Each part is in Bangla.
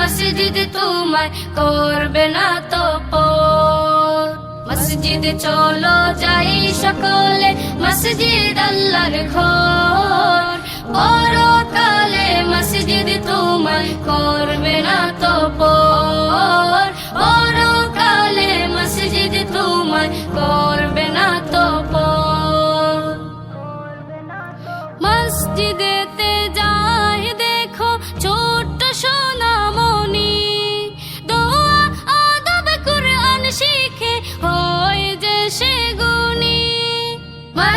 মসজিদ তোমায় করবে না তো মসজিদ চলো যাই সকলে, মসজিদ আল্লাহর ঘর। পরকালে মসজিদ তোমায় করবে না তো করবে না তো মসজিদেতে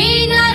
Marina